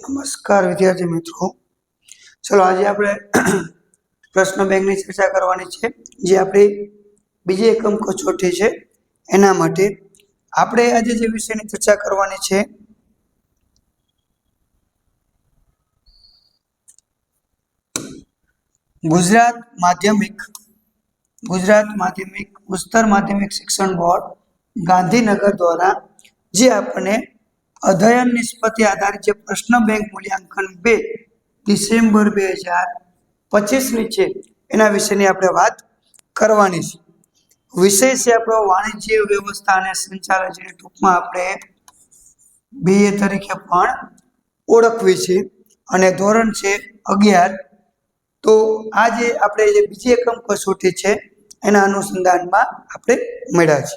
નમસ્કાર વિદ્યાર્થી મિત્રો. ચલો આજે આપણે પ્રશ્ન બેંકની ચર્ચા કરવાની છે. જે આપણી બીજી એકમ કસોટી છે. એના માટે આપણે આજે જે વિષયની ચર્ચા કરવાની છે, ગુજરાત માધ્યમિક ગુજરાત માધ્યમિક, ઉચ્ચતર માધ્યમિક શિક્ષણ બોર્ડ ગાંધીનગર દ્વારા જે આપણને અધ્યયન નિષ્પત્તિ આધારિત જે પ્રશ્ન બેંક મૂલ્યાંકન બે ડિસેમ્બર બે હજાર પચીસની છે, એના વિશેની આપણે વાત કરવાની છે. વિષય છે આપણો વાણિજ્ય વ્યવસ્થા અને સંચાલન જેને ટૂંકમાં આપણે બીએ તરીકે પણ ઓળખવી છે. અને ધોરણ છે અગિયાર. તો આ જે આપણે જે બીજી એકમ કસોટી છે, એના અનુસંધાનમાં આપણે મળ્યા છે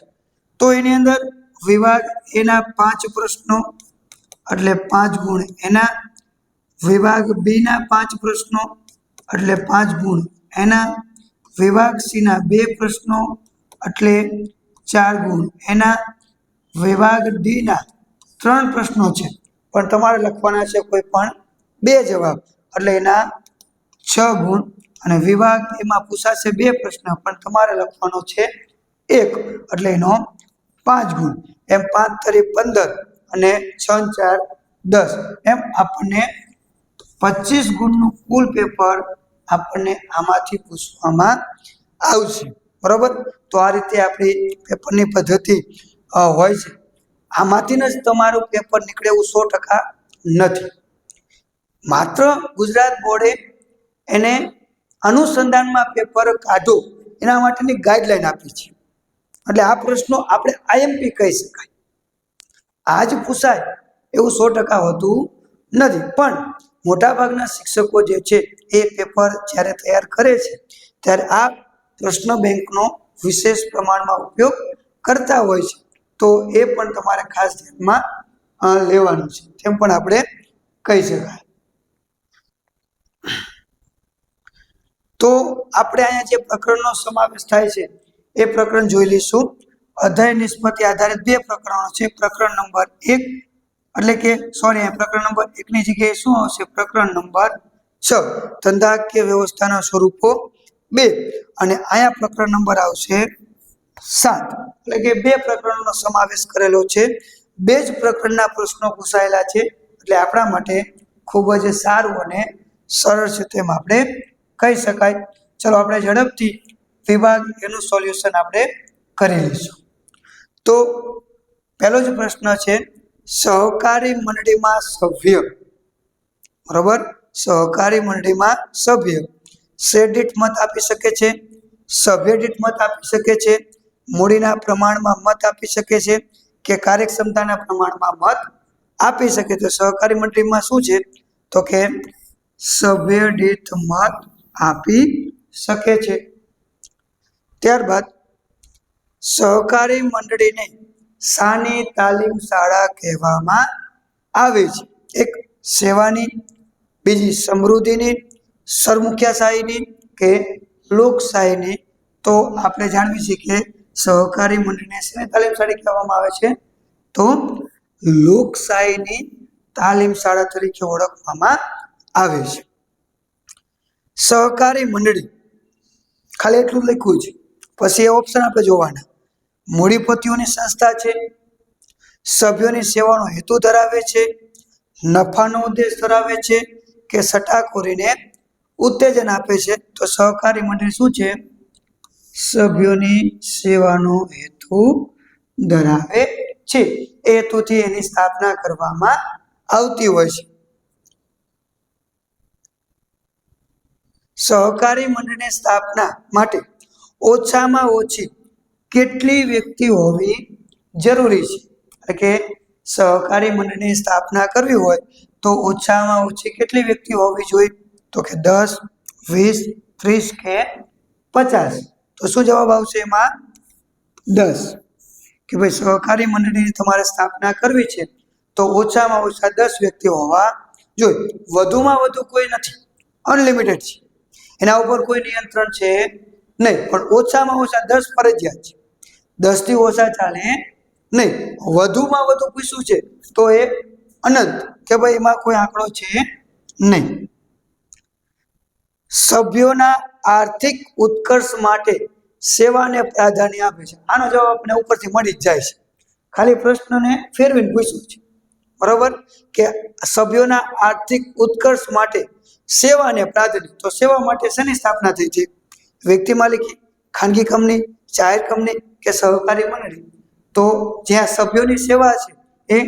તો એની અંદર વિભાગ એના પાંચ પ્રશ્નો એટલે પાંચ ગુણ. એના વિભાગ બી ના પાંચ પ્રશ્નો એટલે પાંચ ગુણ. એના વિભાગ સી ના બે પ્રશ્નો એટલે ચાર ગુણ. એના વિભાગ ડી ના ત્રણ પ્રશ્નો છે. પણ તમારે લખવાના છે કોઈ પણ બે જવાબ. એટલે એના છ ગુણ અને વિભાગ એમાં પૂછાશે બે પ્રશ્ન. પણ તમારે લખવાનો છે એક. એટલે એનો પાંચ ગુણ. એમ પાંચ તરી પંદર અને છ ચાર દસ. એમ આપણને પચીસ ગુણનું કુલ પેપર આપણને આમાંથી પૂછવામાં આવશે. બરોબર? તો આ રીતે આપણી પેપરની પદ્ધતિ હોય છે. આમાંથી જ તમારું પેપર નીકળે એવું સો ટકા નથી. માત્ર ગુજરાત બોર્ડે એને અનુસંધાનમાં પેપર કાઢો. એના માટેની ગાઈડલાઈન આપી છે. એટલે આ પ્રશ્નો આપણે આઈએમપી કહી શકાય. આજ પૂછાય એવું સો ટકા હોતું નથી. પણ મોટાભાગના શિક્ષકો જે છે, એ પેપર જ્યારે તૈયાર કરે છે, ત્યારે આ પ્રશ્ન બેંકનો વિશેષ પ્રમાણમાં ઉપયોગ કરતા હોય છે. તો એ પણ તમારે ખાસ ધ્યાનમાં લેવાનું છે. તેમ પણ આપણે કહી શકાય. તો આપણે અહીંયા જે પ્રકરણનો સમાવેશ થાય છે એ પ્રકરણ જોઈ લઈશું. અધ્યય નિષ્પતિ આધારિત બે પ્રકરણો છે. પ્રકરણ નંબર એક, એટલે કે સોરી પ્રકરણ નંબર એકની જગ્યાએ શું આવશે? પ્રકરણ નંબર છ, ધંધાકીય વ્યવસ્થાના સ્વરૂપો બે. અને અહીંયા પ્રકરણ નંબર આવશે સાત, એટલે કે બે પ્રકરણોનો સમાવેશ કરેલો છે. બે જ પ્રકરણના પ્રશ્નો પૂછાયેલા છે. એટલે આપણા માટે ખૂબ જ સારું અને સરળ છે તેમ આપણે કહી શકાય. ચલો, આપણે ઝડપથી વિભાગ એનું સોલ્યુશન આપણે કરી લઈશું. તો પહેલો જ પ્રશ્ન છે, સહકારી મંડળીમાં સભ્ય. બરોબર? સહકારી મંડળીમાં સભ્ય. શેર મત આપી શકે છે, સભ્ય દીઠ મત આપી શકે છે, મૂડીના પ્રમાણમાં મત આપી શકે છે કે કાર્યક્ષમતાના પ્રમાણમાં મત આપી શકે. તો સહકારી મંડળીમાં શું છે? તો કે સભ્ય દીઠ મત આપી શકે છે. ત્યારબાદ સહકારી મંડળીને શાની તાલીમ શાળા કહેવામાં આવે છે. એક સેવાની, બીજી સમૃદ્ધિની, સરમુખ્યાશાહીની કે લોકશાહીની તો આપણે જાણવી છીએ કે સહકારી મંડળીને સાની તાલીમ શાળા કહેવામાં આવે છે. તો લોકશાહીની તાલીમ શાળા તરીકે ઓળખવામાં આવે છે. સહકારી મંડળી, ખાલી એટલું લખ્યું છે. પછી એ ઓપ્શન આપણે જોવાના. મૂડીપતિઓની સંસ્થા છે, સભ્યોની સેવાનો હેતુ ધરાવે છે, નફાનો ઉદ્દેશ ધરાવે છે કે સટ્ટાખોરીને ઉત્તેજન આપે છે. તો સહકારી મંડળી શું છે? સભ્યોની સેવાનો હેતુ ધરાવે છે. એ હેતુથી એની સ્થાપના કરવામાં આવતી હોય છે. સહકારી મંડળની સ્થાપના માટે ઓછામાં ઓછી કેટલી વ્યક્તિ હોવી જરૂરી છે? એટલે કે સહકારી મંડળની સ્થાપના કરવી હોય તો ઓછામાં ઓછી કેટલી વ્યક્તિ હોવી જોઈએ? તો કે દસ, વીસ, ત્રીસ કે પચાસ? તો શું જવાબ આવશે એમાં? દસ. કે ભાઈ સહકારી મંડળીની તમારે સ્થાપના કરવી છે તો ઓછામાં ઓછા દસ વ્યક્તિ હોવા જોઈએ. વધુમાં વધુ કોઈ નથી. અનલિમિટેડ છે. એના ઉપર કોઈ નિયંત્રણ છે નહીં, પણ ઓછામાં ઓછા દસ ફરજિયાત છે. દસથી ઓછા ચાલે નહીં. વધુમાં વધુ પૂછ્યું છે તો એ અનંત કે ભાઈ એમાં કોઈ આંકડો છે નહીં. સભ્યોના આર્થિક ઉત્કર્ષ માટે સેવાને પ્રાધાન્ય આપે છે. આનો જવાબ આપણે ઉપરથી મળી જ જાય છે. ખાલી પ્રશ્નને ફેરવીને પૂછ્યું છે. બરોબર? કે સભ્યોના આર્થિક ઉત્કર્ષ માટે સેવાને પ્રાધાન્ય, તો સેવા માટે શેની સ્થાપના થઈ છે? વ્યક્તિ માલિકી, ખાનગી કંપની, જાહેર કંપની કે સહકારી મંડળી? તો જ્યાં સભ્યોની સેવા છે એ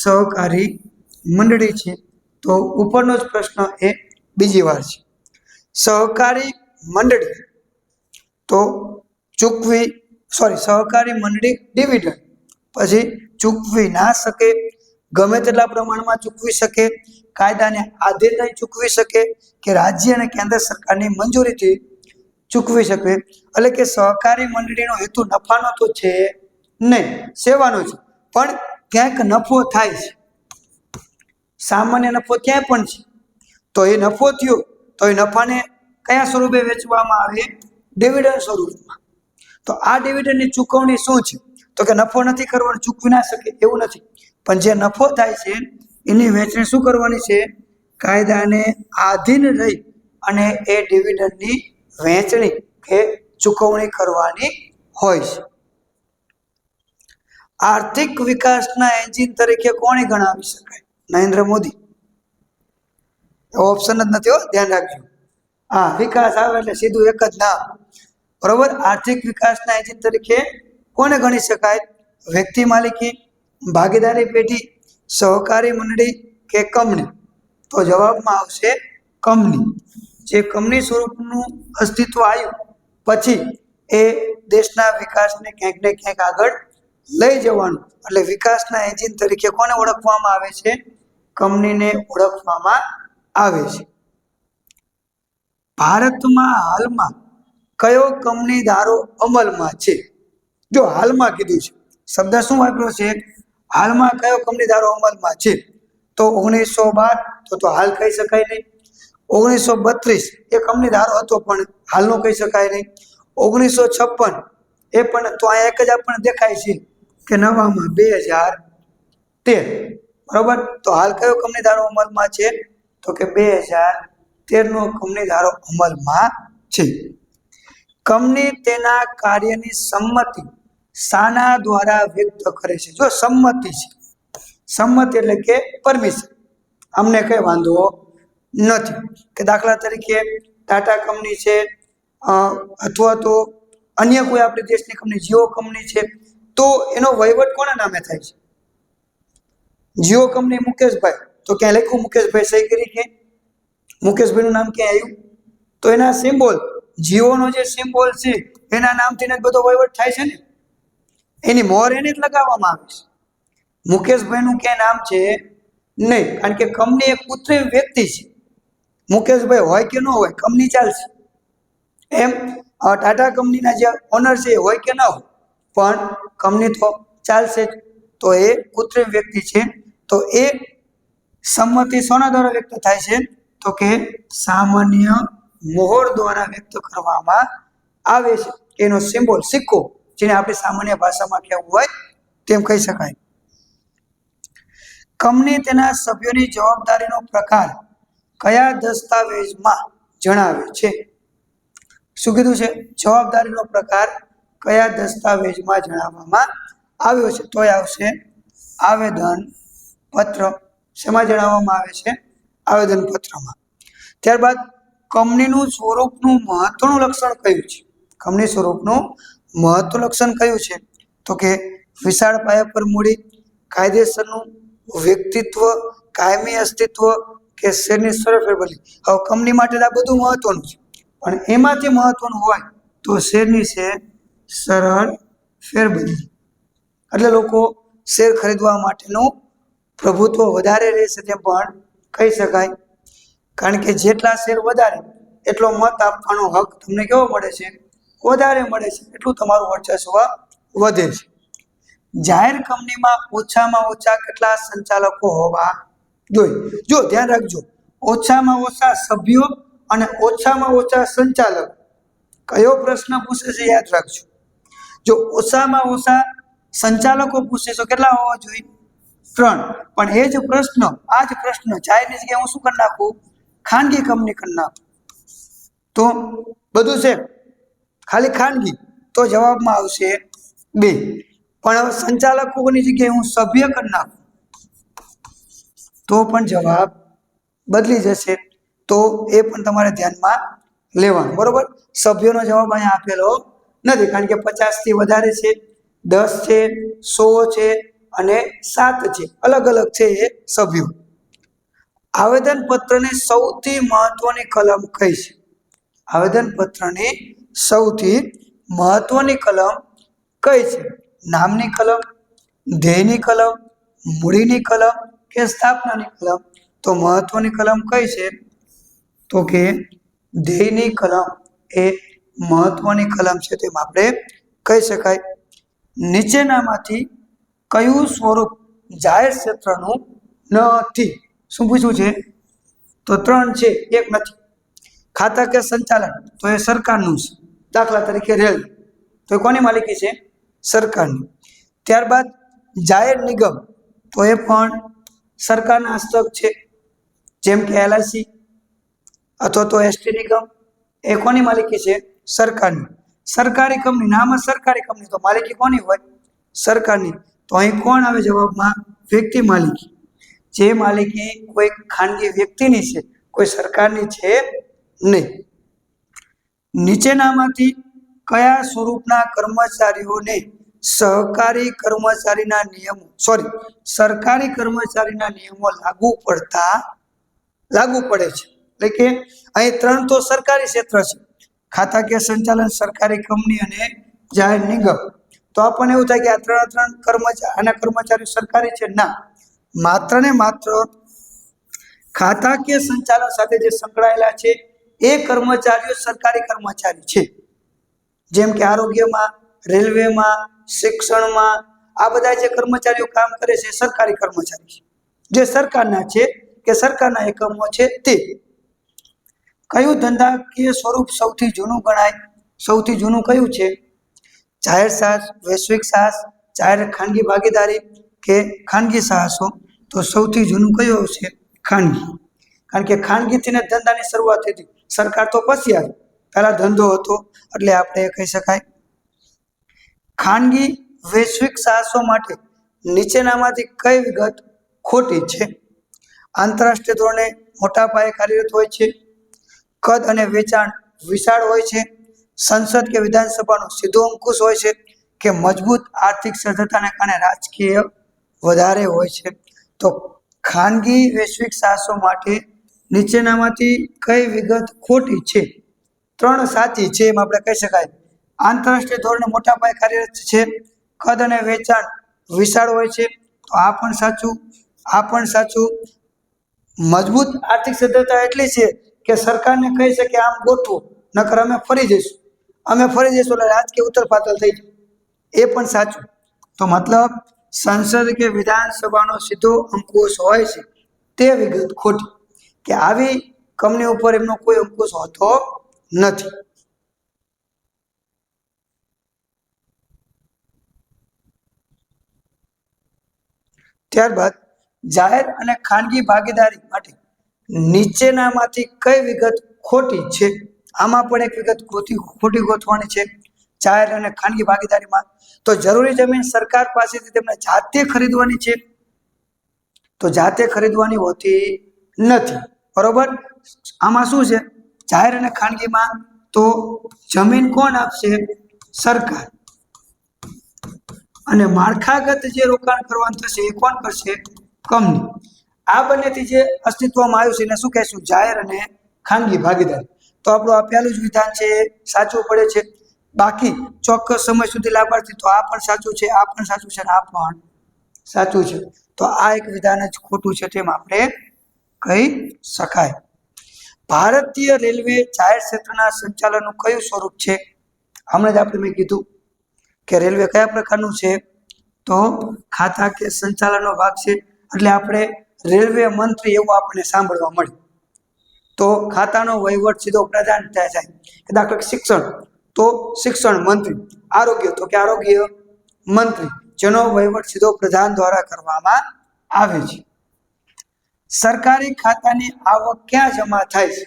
સહકારી મંડળી છે. તો ઉપરનો જ પ્રશ્ન એ બીજી વાર છે. સહકારી મંડળી તો ચૂકવી સોરી સહકારી મંડળી ડિવિડન્ડ પછી ચૂકવી ના શકે, ગમે તેટલા પ્રમાણમાં ચૂકવી શકે, કાયદાને આધીન નહીં ચૂકવી શકે કે રાજ્ય અને કેન્દ્ર સરકારની મંજૂરીથી ચૂકવી શકે. એટલે કે સહકારી મંડળીનો હેતુ નફાનો તો છે નહીં, સેવાનો છે. પણ ક્યાંક નફો થાય છે. સામાન્ય નફો ક્યાંય પણ છે. તો એ નફો થયો, તો એ નફાને કયા સ્વરૂપે વેચવામાં આવે? ડિવિડન્ડ સ્વરૂપમાં. તો આ ડિવિડન્ડની ચૂકવણી શું છે? તો કે નફો નથી કરવાનો, ચૂકવી ના શકે, એવું નથી. પણ જે નફો થાય છે, એની વેચણી શું કરવાની છે? કાયદાને આધીન રહી અને એ ડિવિડન્ડની વહેંચણી કે ચૂકવણી કરવાની હોય છે. આર્થિક વિકાસના એન્જિન તરીકે કોને ગણાવી શકાય? નરેન્દ્ર મોદી. ઓપ્શન જ નથી હો, ધ્યાન રાખજો. હા, વિકાસ આવે એટલે સીધું એક જ નામ. બરોબર? આર્થિક વિકાસના એન્જિન તરીકે કોને ગણી શકાય? વ્યક્તિ માલિકી, ભાગીદારી પેઢી, સહકારી મંડળી કે કંપની? તો જવાબમાં આવશે કંપની. જે કંપની સ્વરૂપનું અસ્તિત્વ આવ્યું, પછી એ દેશના વિકાસને ક્યાંક ને ક્યાંક આગળ લઈ જવાનું. એટલે વિકાસના એન્જિન તરીકે કોને ઓળખવામાં આવે છે? કંપનીને ઓળખવામાં આવે છે. ભારતમાં હાલમાં કયો કંપની ધારો અમલમાં છે? જો હાલમાં કીધું છે, શબ્દ શું વાપર્યો છે? હાલમાં કયો કંપની ધારો અમલમાં છે? તો ઓગણીસો બાર, તો તો હાલ કહી શકાય નહીં. ઓગણીસો બત્રીસ એ કંપની ધારો હતો, પણ હાલનો કહી શકાય નહીં. ઓગણીસો છપ્પન એ પણ તો આ એક જ આપણને દેખાય છે કે નવામાં બે હજાર તેર. બરોબર? તો હાલ કયો કંપની ધારો અમલમાં છે? તો કે બે હજાર તેરનો કંપની ધારો અમલમાં છે. કંપની તેના કાર્યની સંમતિ સાના દ્વારા વ્યક્ત કરે છે. જો સંમતિ છે, સંમતિ એટલે કે પરમિશન. અમને કઈ વાંધો નથી. કે દાખલા તરીકે ટાટા કંપની છે અથવા તો અન્ય કોઈ આપણી દેશની કંપની, જીઓ કંપની છે, તો એનો વહીવટ કોના નામે થાય છે? જીઓ કંપની મુકેશભાઈ. તો ક્યાં લખ્યું મુકેશભાઈ સહી કરી કે? મુકેશભાઈનું નામ ક્યાં આવ્યું? તો એના સિમ્બોલ, જીઓનો જે સિમ્બોલ છે, એના નામથી જ બધો વહીવટ થાય છે ને? એની મોર એને જ લગાવવામાં આવે છે. મુકેશભાઈનું ક્યાં નામ છે? નહીં. કારણ કે કંપની એક કૃત્રિમ વ્યક્તિ છે. મુકેશભાઈ, હોય કે ન હોય કંપની ચાલશે. એમ ટાટા કંપનીના જે ઓનર છે એ હોય કે ન હોય, પણ કંપની તો ચાલશે જ. તો એ કૃત્રિમ વ્યક્તિ છે. તો એ સંમતિ સોના દ્વારા વ્યક્ત થાય છે. તો કે સામાન્ય મોહર દ્વારા વ્યક્ત કરવામાં આવે છે. એનો સિમ્બોલ સિક્કો, જેને આપણે સામાન્ય ભાષામાં કહેવું હોય, તેમ કહી શકાય. કંપની તેના સભ્યોની જવાબદારીનો પ્રકાર કયા દસ્તાવેજમાં જણાવે છે? શું કીધું છે? જવાબદારીનો પ્રકાર કયા દસ્તાવેજમાં જણાવવામાં આવ્યો છે? તોય આવશે. આવેદન પત્ર. શેમાં જણાવવામાં આવે છે? આવેદન પત્રમાં. ત્યારબાદ કંપનીનું સ્વરૂપનું મહત્વનું લક્ષણ કયું છે? કંપની સ્વરૂપનું મહત્વ લક્ષણ કયું છે? તો કે વિશાળ પાયા પર મૂડી, કાયદેસરનું વ્યક્તિત્વ, કાયમી અસ્તિત્વ કે શેરની સરળ ફેરબદલી હવે કંપની માટે આ બધું મહત્વનું છે. પણ એમાંથી મહત્વનું હોય તો શેરની છે સરળ ફેરબદલી. એટલે લોકો શેર ખરીદવા માટેનું પ્રભુત્વ વધારે રહેશે તેમ પણ કહી શકાય. કારણ કે જેટલા શેર વધારે, એટલો મત આપવાનો હક તમને કેવો મળે છે? વધારે મળે છે. એટલું તમારું વર્ચસ્વ વધે છે. જાહેર કંપનીમાં ઓછામાં ઓછા કેટલા સંચાલકો હોવા જોઈએ જો, ધ્યાન રાખજો. ઓછામાં ઓછા સભ્યો અને ઓછામાં ઓછા સંચાલક કયો પ્રશ્ન પૂછે છે યાદ રાખજો. જો ઓછામાં ઓછા સંચાલકો પૂછે તો કેટલા હોવા જોઈએ? ત્રણ. પણ એ જ પ્રશ્ન, આ જ પ્રશ્ન જાહેરની જગ્યાએ હું શું કરી નાખું? ખાનગી કંપની કરી નાખું. તો બધું છે? ખાલી ખાનગી? તો જવાબમાં આવશે બે. પણ હવે સંચાલકોની જગ્યાએ હું સભ્ય કરી નાખું. તો પણ જવાબ બદલી જશે. તો એ પણ તમારે ધ્યાનમાં લેવાનું, બરોબર? સભ્યોનો જવાબ અહીંયા આપેલો નથી, કારણ કે પચાસથી વધારે છે, દસ છે સો છે અને સાત છે. અલગ અલગ છે એ સભ્યો. આવેદન પત્રની સૌથી મહત્વની કલમ કઈ છે? આવેદન પત્રની સૌથી મહત્વની કલમ કઈ છે? નામની કલમ, ધ્યેયની કલમ, મૂડીની કલમ કે સ્થાપનાની કલમ તો મહત્વની કલમ કઈ છે? તો કે ધ્યેયની કલમ એ મહત્વની કલમ છે તેમ આપણે કહી શકાય. નીચેનામાંથી કયું સ્વરૂપ જાહેર ક્ષેત્રનું નથી? શું પૂછ્યું છે? તો ત્રણ છે, એક નથી. ખાતા કે સંચાલન? તો એ સરકારનું છે. દાખલા તરીકે રેલ. તો એ કોની માલિકી છે? સરકારની. ત્યારબાદ જાહેર નિગમ? તો એ પણ સરકારના હસ્તક છે. જેમ કે એલઆઈસી અથવા તો એસટી નિગમ એ કોની માલિકી છે? સરકારની. સરકારી કંપની નામ સરકારી કંપની તો માલિકી કોની હોય? સરકારની. તો અહીં કોણ આવે જવાબમાં? વ્યક્તિ માલિકી. જે માલિકી કોઈ ખાનગી વ્યક્તિની છે, કોઈ સરકારની છે નહીં. નીચેનામાંથી કયા સ્વરૂપના કર્મચારીઓને સહકારી કર્મચારીના નિયમો સોરી સરકારી કર્મચારીના નિયમો લાગુ પડતા, લાગુ પડે છે. એટલે કે અહીં ત્રણ તો સરકારી ક્ષેત્ર છે. ખાતાકીય સંચાલન સરકારી કંપની અને જાહેર નિગમ. તો આપણને એવું થાય કે આ ત્રણ ત્રણ કર્મચારી આના કર્મચારીઓ સરકારી છે? ના. માત્ર ને માત્ર ખાતાકીય સંચાલન સાથે જે સંકળાયેલા છે, એ કર્મચારીઓ સરકારી કર્મચારી છે. જેમ કે આરોગ્યમાં, રેલવેમાં શિક્ષણમાં આ બધા જે કર્મચારીઓ કામ કરે છે સરકારી કર્મચારી છે. જે સરકારના છે, કે સરકારના એકમો છે, તે કયું ધંધાકીય સ્વરૂપ સૌથી જૂનું ગણાય? સૌથી જૂનું કયું છે? જાહેર સાહસ, વૈશ્વિક સાહસ, જાહેર ખાનગી ભાગીદારી કે ખાનગી સાહસો? તો સૌથી જૂનું કયું આવશે? ખાનગી. કારણ કે ખાનગીથી ને ધંધાની શરૂઆત થઈ હતી. સરકાર તો પછી આવી. પહેલાં ધંધો હતો, એટલે આપણે એ કહી શકાય ખાનગી વૈશ્વિક સાહસો માટે નીચેનામાંથી કઈ વિગત ખોટી છે? આંતરરાષ્ટ્રીય ધોરણે મોટા પાયે કાર્યરત હોય છે. કદ અને વેચાણ વિશાળ હોય છે. સંસદ કે વિધાનસભાનો સીધો અંકુશ હોય છે કે મજબૂત આર્થિક સજ્જતાને કારણે રાજકીય વધારે હોય છે. તો ખાનગી વૈશ્વિક સાહસો માટે નીચેનામાંથી કઈ વિગત ખોટી છે? ત્રણ સાચી છે એમ આપણે કહી શકાય. આંતરરાષ્ટ્રીય ધોરણે મોટા પાયે કાર્યરત છે. કદ અને વેચાણ વિશાળ હોય છે. તો આ પણ સાચું, આ પણ સાચું. મજબૂત આર્થિક સદ્ધરતા એટલી છે કે સરકારને કહી શકે આમ ગોઠવો, નકર અમે ફરી જઈશું. અમે ફરી જઈશું એટલે રાજકીય ઉથલપાથલ થઈ જાય એ પણ સાચું. તો મતલબ સંસદ કે વિધાનસભાનો સીધો અંકુશ હોય છે. તે વિગત ખોટી. કે આવી કંપની ઉપર એમનો કોઈ અંકુશ હોતો નથી. ત્યારબાદ જાહેર અને ખાનગી ભાગીદારી માટે નીચેનામાંથી કઈ વિગત ખોટી છે? આમાં પણ એક વિગત ખોટી ખોટી ગોઠવાની છે. જાહેર અને ખાનગી ભાગીદારીમાં તો જરૂરી જમીન સરકાર પાસેથી તેમને જાતે ખરીદવાની છે. તો જાતે ખરીદવાની હોતી નથી. બરોબર? આમાં શું છે? જાહેર અને ખાનગીમાં તો જમીન કોણ આપશે? સરકાર. અને માળખાગત જે રોકાણ કરવાનું થશે એ કોણ કરશે? કંપની. આ બંનેથી જે અસ્તિત્વમાં આવ્યું છે એને શું કહેશું? જાહેર અને ખાનગી ભાગીદારી. તો આપણું આ પહેલું જ વિધાન છે, એ સાચું પડે છે. બાકી ચોક્કસ સમય સુધી લાભાર્થી, તો આ પણ સાચું છે, આ પણ સાચું છે અને આ પણ સાચું છે. તો આ એક વિધાન જ ખોટું છે તેમ આપણે કહી શકાય. ભારતીય રેલવે જાહેર ક્ષેત્રના સંચાલનનું કયું સ્વરૂપ છે? હમણાં જ આપણે મેં કીધું કે રેલવે કયા પ્રકારનું છે? તો ખાતા કે સંચાલનનો ભાગ છે. એટલે આપણે રેલવે મંત્રી એવું આપણને સાંભળવા મળે તો ખાતાનો વહીવટ સીધો પ્રધાન થાય કે દાખલા શિક્ષણ. તો શિક્ષણ મંત્રી. આરોગ્ય. તો કે આરોગ્ય મંત્રી. જેનો વહીવટ સીધો પ્રધાન દ્વારા કરવામાં આવે છે. સરકારી ખાતાની આવક ક્યાં જમા થાય છે?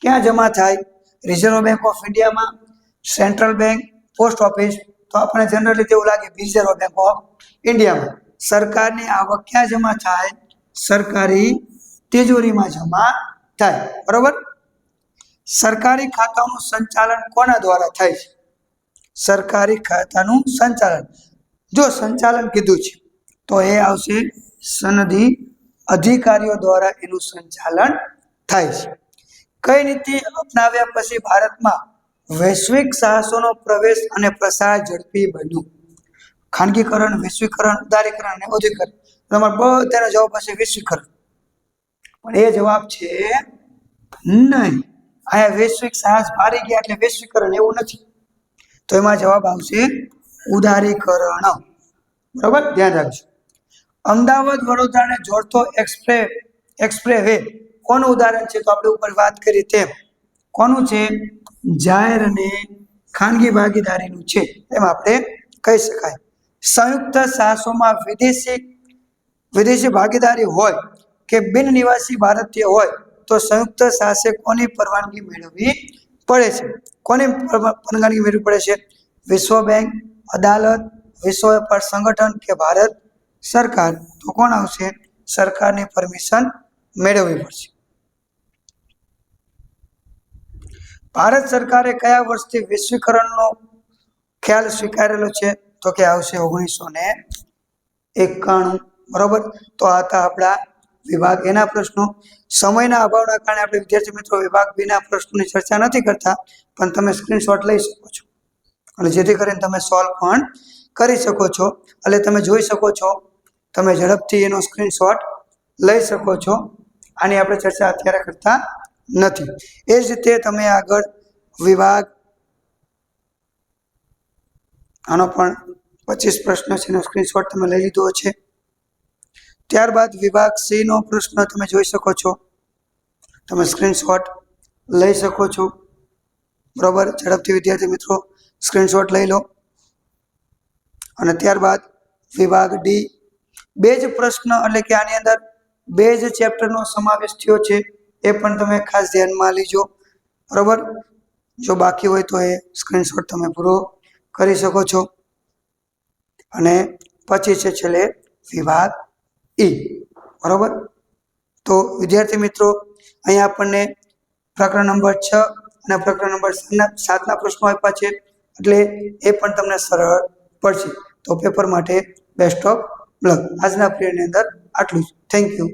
ક્યાં જમા થાય? રિઝર્વ બેંક ઓફ ઇન્ડિયામાં, સેન્ટ્રલ બેંક, પોસ્ટ ઓફિસ તો આપણને જનરલી તેવું લાગે? રિઝર્વ બેંક ઓફ ઇન્ડિયામાં સરકારની આવક ક્યાં જમા થાય? સરકારી તિજોરીમાં જમા થાય. બરોબર? સરકારી ખાતાનું સંચાલન કોના દ્વારા થાય છે? સરકારી ખાતાનું સંચાલન. જો સંચાલન કીધું છે, તો એ આવશે સનદી અધિકારીઓ દ્વારા એનું સંચાલન થાય છે. કઈ નીતિ અપનાવ્યા પછી ભારતમાં વૈશ્વિક સાહસોનો પ્રવેશ અને પ્રસાર ઝડપી બન્યું. ખાનગીકરણ, વૈશ્વિકરણ, ઉદારીકરણ અને ઔદ્યોગિકરણ. તમારે બધાનો જવાબ હશે વૈશ્વિકરણ. પણ એ જવાબ છે નહીં. અહીંયા વૈશ્વિક સાહસ ભારી ગયા એટલે વૈશ્વિકરણ એવું નથી. તો એમાં જવાબ આવશે ઉદારીકરણ. બરોબર? ધ્યાન રાખજો. અમદાવાદ વડોદરાને જોડતો એક્સપ્રે એક્સપ્રે વે કોનું ઉદાહરણ છે તો આપણે ઉપર વાત કરી તેમ. કોનું છે? જાહેર અને ખાનગી ભાગીદારીનું છે, એમ આપણે કહી શકાય. સંયુક્ત સાહસોમાં વિદેશી વિદેશી ભાગીદારી હોય કે બિન નિવાસી ભારતીય હોય, તો સંયુક્ત સાહસે કોની પરવાનગી મેળવવી પડે છે? કોની પરવાનગી મેળવવી પડે છે? વિશ્વ બેંક, અદાલત, વિશ્વ વેપાર સંગઠન કે ભારત સરકાર? તો કોણ આવશે? સરકારની પરમિશન મેળવવી પડશે. ભારત સરકારે કયા વર્ષથી વૈશ્વિકરણનો ખ્યાલ સ્વીકારેલો છે? તો કે આવશે ઓગણીસો ને એકાણું, બરોબર? તો આ હતા આપણા વિભાગ. એના પ્રશ્નો. સમયના અભાવના કારણે આપણે વિદ્યાર્થી મિત્રો વિભાગ બીના પ્રશ્નોની ચર્ચા નથી કરતા, પણ તમે સ્ક્રીનશોટ લઈ શકો છો. અને જેથી કરીને તમે સોલ્વ પણ કરી શકો છો. એટલે તમે જોઈ શકો છો, તમે ઝડપથી એનો સ્ક્રીનશોટ લઈ શકો છો. આની આપણે ચર્ચા અત્યારે કરતા નથી. એ જ રીતે તમે આગળ વિભાગ, આનો પણ પચીસ પ્રશ્ન છે એનો સ્ક્રીનશોટ તમે લઈ લીધો છે. ત્યારબાદ વિભાગ સી નો પ્રશ્ન તમે જોઈ શકો છો. તમે સ્ક્રીનશોટ લઈ શકો છો. બરોબર? ઝડપથી વિદ્યાર્થી મિત્રો સ્ક્રીનશોટ લઈ લો. અને ત્યારબાદ વિભાગ ડી બે જ પ્રશ્ન, એટલે કે આની અંદર બે જ ચેપ્ટરનો સમાવેશ થયો છે. એ પણ તમે ખાસ ધ્યાનમાં લીજો. બરાબર? જો બાકી હોય તો એ સ્ક્રીનશોટ તમે પૂરો કરી શકો છો. અને પછી છે છેલ્લે વિભાગ ઈ. બરાબર? તો વિદ્યાર્થી મિત્રો અહીંયા આપણને પ્રકરણ નંબર છ અને પ્રકરણ નંબર સાતના પ્રશ્નો આપ્યા છે. એટલે એ પણ તમને સરળ પડશે. તો પેપર માટે બેસ્ટ ઓફ લક આજના પીરિયડની અંદર આટલું જ. Thank you